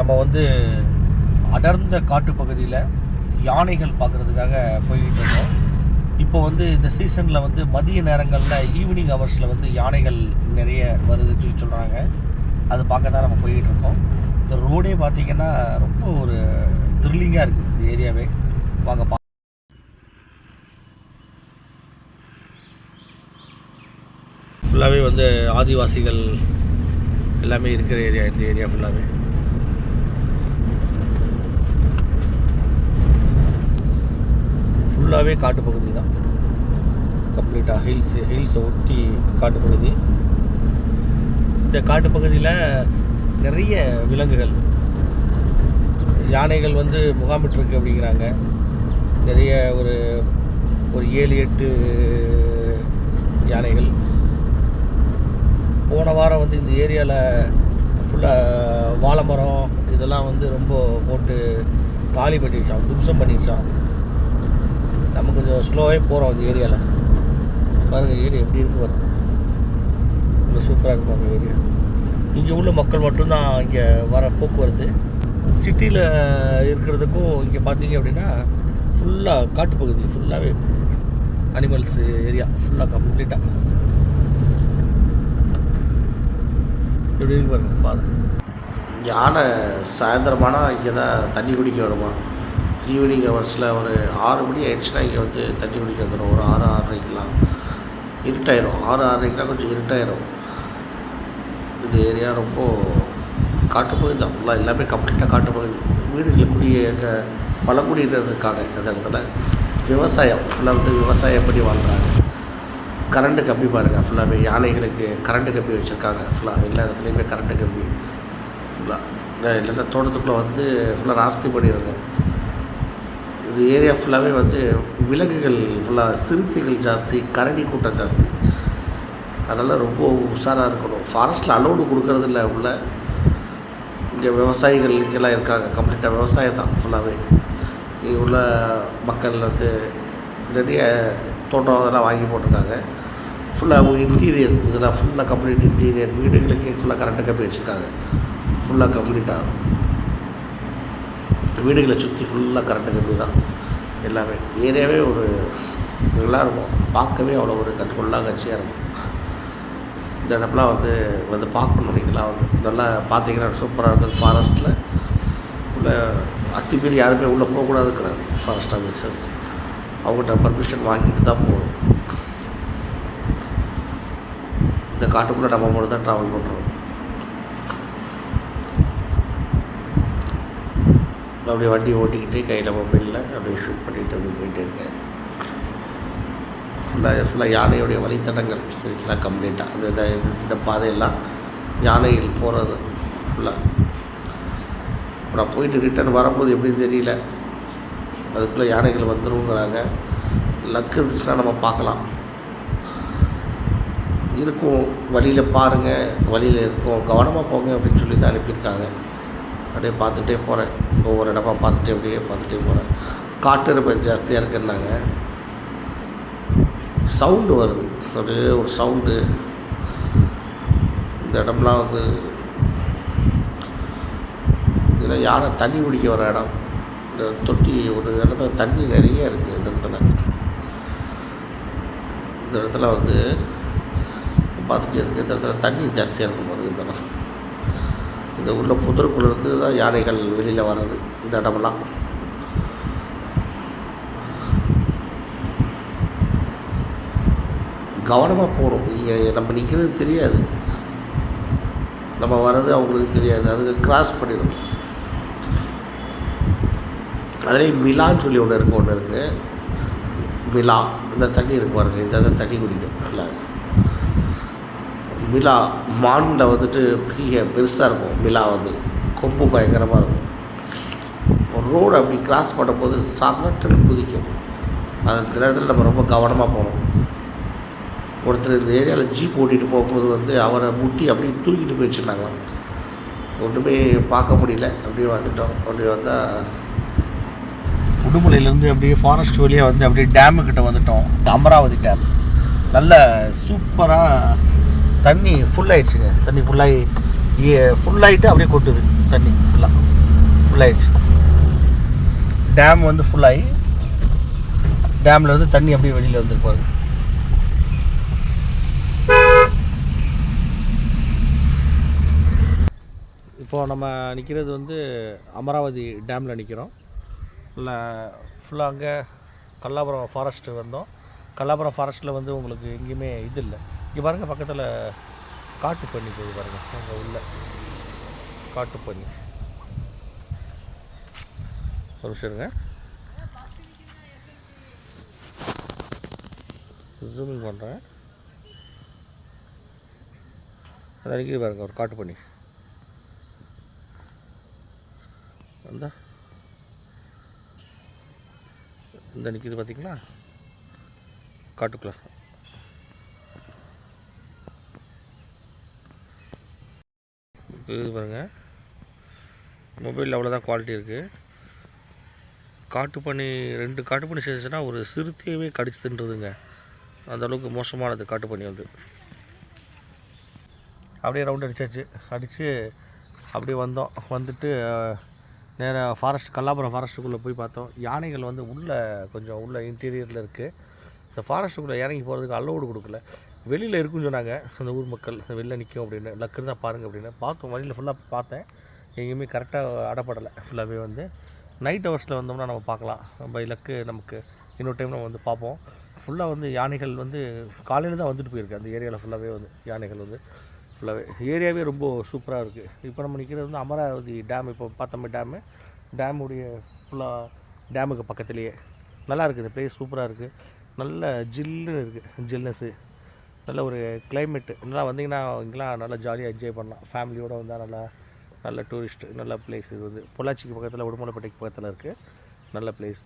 நம்ம வந்து அடர்ந்த காட்டுப்பகுதியில் யானைகள் பார்க்குறதுக்காக போய்கிட்டு இருந்தோம். இப்போ வந்து இந்த சீசனில் வந்து மதிய நேரங்களில் ஈவினிங் ஹவர்ஸில் வந்து யானைகள் நிறைய வருதுன்னு சொல்லி சொல்கிறாங்க அது பார்க்க தான் நம்ம போய்கிட்டு இருக்கோம். இந்த ரோடே பார்த்திங்கன்னா ரொம்ப ஒரு த்ரில்லிங்காக இருக்குது இந்த ஏரியாவே வாங்க பா ஃபுல்லாகவே வந்து ஆதிவாசிகள் எல்லாமே இருக்கிற ஏரியா இந்த ஏரியா ஃபுல்லாகவே ஃபுல்லாகவே காட்டு பகுதி தான். கம்ப்ளீட்டாக ஹில்ஸ் ஹில்ஸை ஒட்டி காட்டு பகுதி. இந்த காட்டு பகுதியில் நிறைய விலங்குகள். யானைகள் வந்து முகாமிட்டுருக்கு அப்படிங்கிறாங்க. நிறைய ஒரு ஒரு ஏழு எட்டு யானைகள். போன வாரம் வந்து இந்த ஏரியாவில் ஃபுல்லாக வாழை மரம் இதெல்லாம் வந்து ரொம்ப போட்டு காலி பண்ணிடுச்சான் தும்சம் பண்ணிடுச்சான் நம்ம கொஞ்சம் ஸ்லோவாகவே போகிறோம் அந்த ஏரியாவில் பாருங்கள் ஏரியா எப்படி இருக்கு பாருங்க. ரொம்ப சூப்பராக இருக்கும் அந்த ஏரியா இங்கே உள்ள மக்கள் மட்டும்தான் இங்கே வர போக்குவரத்து. சிட்டியில் இருக்கிறதுக்கும் இங்கே பார்த்தீங்க அப்படின்னா ஃபுல்லாக காட்டுப்பகுதி ஃபுல்லாகவே அனிமல்ஸ் ஏரியா ஃபுல்லாக கம்ப்ளீட்டாக எப்படி இருக்கு பாருங்க பாருங்கள் யானை சாயந்தரமானால் இங்கே தான் தண்ணி குடிக்க வருமா? ஈவினிங் ஹவர்ஸில் ஒரு ஆறு மணி ஆயிடுச்சுன்னா இங்கே வந்து தண்ணி குடிக்க வந்துடும். ஒரு ஆறு ஆறரைக்கெலாம் இருட்டாயிரும். ஆறு ஆறரைக்கெலாம் கொஞ்சம் இருட்டாயிரும். இந்த ஏரியா ரொம்ப காட்டுப்பகுதி தான். ஃபுல்லாக எல்லாமே கம்ப்ளீட்டாக காட்டுப்பகுதி வீடுகளில் குடிய எங்கள் பழங்குடியினர் இருக்காங்க அந்த இடத்துல விவசாயம். ஃபுல்லாக வந்து விவசாயம் பண்ணி வாழ்கிறாங்க கரண்ட்டு கம்பி பாருங்கள் ஃபுல்லாகவே யானைகளுக்கு கரண்ட்டு கம்பி வச்சுருக்காங்க. ஃபுல்லாக எல்லா இடத்துலையுமே கரண்ட்டு கம்பி. ஃபுல்லாக இல்லைன்னா தோட்டத்துக்குள்ளே வந்து ஃபுல்லாக நாஸ்தி பண்ணிடுங்க இந்த ஏரியா ஃபுல்லாகவே வந்து விலங்குகள் ஃபுல்லாக சிறுத்தைகள் ஜாஸ்தி கரடி கூட்டம் ஜாஸ்தி. அதனால் ரொம்ப உஷாராக இருக்கணும். ஃபாரஸ்ட்டில் அலோடு கொடுக்கறது இல்லை உள்ள. இங்கே விவசாயிகளுக்கெல்லாம் இருக்காங்க. கம்ப்ளீட்டாக விவசாயம் தான் ஃபுல்லாகவே இங்கே உள்ள மக்கள் வந்து நிறைய தோட்டம் அதெல்லாம் வாங்கி போட்டிருக்காங்க. ஃபுல்லாக இன்டீரியர் இதெல்லாம் ஃபுல்லாக கம்ப்ளீட் இன்டீரியர் வீடுகளுக்கே ஃபுல்லாக கரண்ட்டு கம்பி வச்சுருக்காங்க. ஃபுல்லாக கம்ப்ளீட்டாக வீடுகளை சுற்றி ஃபுல்லாக கரண்ட் கம்பி தான். எல்லாமே. ஏரியாவே ஒரு நல்லாயிருக்கும் பார்க்கவே அவ்வளோ ஒரு கண்கொள்ளா கட்சியாக இருக்கும். இந்த இடம்லாம் வந்து வந்து பார்க்கணும். நீங்களாம் வந்து நல்லா பார்த்தீங்கன்னா சூப்பராக இருக்குது. ஃபாரஸ்ட்டில் உள்ள அத்துமீறி யாருமே உள்ளே போகக்கூடாதுங்கிறாங்க. ஃபாரஸ்ட் ஆஃபீஸர்ஸ் அவங்ககிட்ட பர்மிஷன் வாங்கிட்டு தான் போகணும். இந்த காட்டுக்குள்ளே நம்ம மட்டும் தான் ட்ராவல் பண்ணுறோம் அப்படியே வண்டி ஓட்டிக்கிட்டு கையில் மொபைலில் அப்படியே ஷூட் பண்ணிட்டு அப்படியே போயிட்டே இருக்கேன். ஃபுல்லாக ஃபுல்லாக யானையுடைய வழித்தடங்கள் சரிங்களா கம்ப்ளீட்டாக அந்த இந்த இந்த பாதையெல்லாம் யானைகள் போகிறது ஃபுல்லாக அப்புறம் போயிட்டு ரிட்டர்ன் வரும்போது எப்படின்னு தெரியல. அதுக்குள்ளே யானைகள் வந்துருங்கிறாங்க. லக்கு இருந்துச்சுன்னா நம்ம பார்க்கலாம். இருக்கும். வழியில் பாருங்கள் வழியில் இருக்கும். கவனமாக போங்க அப்படின்னு சொல்லி தான் அனுப்பியிருக்காங்க. அப்படியே பார்த்துட்டே போகிறேன் ஒவ்வொரு இடமா பார்த்துட்டே அப்படியே பார்த்துட்டே போகிறேன் காட்டெருமை ஜாஸ்தியாக இருக்குன்னாங்க. சவுண்டு வருது. அப்படியே ஒரு சவுண்டு இந்த இடம்லாம் வந்து இதில் யாரும் தண்ணி குடிக்க வர இடம். இந்த தொட்டி ஒரு இடத்துல தண்ணி நிறைய இருக்குது இந்த இடத்துல. இந்த இடத்துல வந்து பார்த்துட்டே இருக்குது இந்த இடத்துல தண்ணி ஜாஸ்தியாக இருக்கும் போது இந்த இடம். இந்த உள்ள புதருக்குள்ளேருந்து தான் யானைகள் வெளியில் வர்றது இந்த இடமெல்லாம். கவனமாக போகணும். இங்கே நம்ம நிற்கிறது தெரியாது. நம்ம வர்றது அவங்களுக்கு தெரியாது. அதுக்கு கிராஸ் பண்ணிடும் அதுலேயும் மிலான்னு சொல்லி ஒன்று இருக்குது ஒன்று இருக்குது மிலா. இந்த தண்ணி இருக்கு பாருங்கள் இந்த தண்ணி குடிக்கும் ஃபுல்லாக மிலா மானில் வந்துட்டு பெரிய பெருசாக இருக்கும். மிலா வந்து கொம்பு பயங்கரமாக இருக்கும். ஒரு ரோடு அப்படி கிராஸ் பண்ணும்போது சரட்டுன்னு குதிக்கும். அந்த நேரத்தில் நம்ம ரொம்ப கவனமாக போகணும். ஒருத்தர் இந்த ஏரியாவில் ஜீப் ஓட்டிகிட்டு போகும்போது வந்து அவரை முட்டி அப்படியே தூக்கிட்டு போய் ஒன்றுமே பார்க்க முடியல. அப்படியே வந்துட்டோம். அப்படியே வந்தால் உடுமலையிலேருந்து அப்படியே ஃபாரஸ்ட் வழியாக வந்து அப்படியே டேமுக்கிட்ட வந்துட்டோம். அமராவதி டேம் நல்ல சூப்பராக தண்ணி ஃபுல் ஆயிடுச்சுங்க. தண்ணி ஃபுல்லாகி ஃபுல்லாகிட்டு அப்படியே கொட்டுது தண்ணி ஃபுல்லாக ஃபுல்லாகிடுச்சு டேம் வந்து ஃபுல்லாகி டேமில் இருந்து தண்ணி அப்படியே வெளியில் வந்துருப்பாரு இப்போது நம்ம நிற்கிறது வந்து அமராவதி டேமில் நிற்கிறோம் இல்லை ஃபுல்லாக அங்கே கல்லாபுரம் ஃபாரஸ்ட்டு வந்தோம். கல்லாபுரம் ஃபாரஸ்ட்டில் வந்து உங்களுக்கு எங்கேயுமே இது இல்லை. இங்கே பாருங்கள் பக்கத்தில் காட்டு பண்ணி போகுது பாருங்கள் அங்கே உள்ள காட்டு பண்ணி. ஒரு நிமிஷம் ஜூமிங் பண்ணுறேன் அது அடிக்கடி பாருங்கள் ஒரு காட்டு பண்ணி. அந்த. இந்த நிற்கிது பார்த்தீங்களா காட்டுக்குள்ள. இது பாருங்கள் மொபைலில் அவ்வளோதான் குவாலிட்டி இருக்குது காட்டுப்பண்ணி ரெண்டு காட்டுப்பண்ணி சேர்ந்துச்சுன்னா ஒரு சிறுத்தையவே கடிச்சு தின்றதுங்க. அந்தளவுக்கு மோசமானது காட்டுப்பண்ணி வந்து. அப்படியே ரவுண்ட் அடிச்சாச்சு. அடித்து அப்படியே வந்தோம். வந்துட்டு நேராக ஃபாரஸ்ட் கல்லாபுரம் ஃபாரஸ்ட்டுக்குள்ளே போய் பார்த்தோம். யானைகள் வந்து உள்ளே கொஞ்சம் உள்ள இன்டீரியரில் இருக்குது இந்த ஃபாரஸ்ட்டுக்குள்ளே இறங்கி போகிறதுக்கு அலோடு கொடுக்கல. வெளியில் இருக்குன்னு சொன்னாங்க. அந்த ஊர் மக்கள் வெளில நிற்கும் அப்படின்னு. லக்கு இருந்தால் பாருங்கள் அப்படின்னு. பார்த்தோம் வழியில் ஃபுல்லாக பார்த்தேன். எங்கேயுமே கரெக்டாக அடப்படலை ஃபுல்லாகவே வந்து நைட் ஹவர்ஸில் வந்தோம்னா நம்ம பார்க்கலாம். நம்ம லக்கு நமக்கு இன்னொரு டைம் நம்ம வந்து பார்ப்போம். ஃபுல்லாக வந்து யானைகள் வந்து காலையில் தான் வந்துட்டு போயிருக்கு. அந்த ஏரியாவில் ஃபுல்லாகவே வந்து யானைகள் வந்து ஃபுல்லாகவே ஏரியாவே ரொம்ப சூப்பராக இருக்குது இப்போ நம்ம நிற்கிறது வந்து அமராவதி டேம் இப்போ பார்த்தோமே டேமு டேமுடைய ஃபுல்லாக டேமுக்கு பக்கத்துலேயே. நல்லா இருக்குது இந்த பிளேஸ் சூப்பராக இருக்குது நல்ல ஜில்லுன்னு இருக்குது ஜில்னஸ்ஸு நல்ல ஒரு கிளைமேட்டு நல்லா வந்தீங்கன்னா இங்கெல்லாம் நல்லா ஜாலியாக என்ஜாய் பண்ணலாம். ஃபேமிலியோடு வந்தால் நல்லா நல்ல டூரிஸ்ட்டு நல்ல பிளேஸ் இது வந்து. பொள்ளாச்சிக்கு பக்கத்தில் உடுமலைப்பேட்டைக்கு பக்கத்தில் இருக்குது நல்ல பிளேஸ்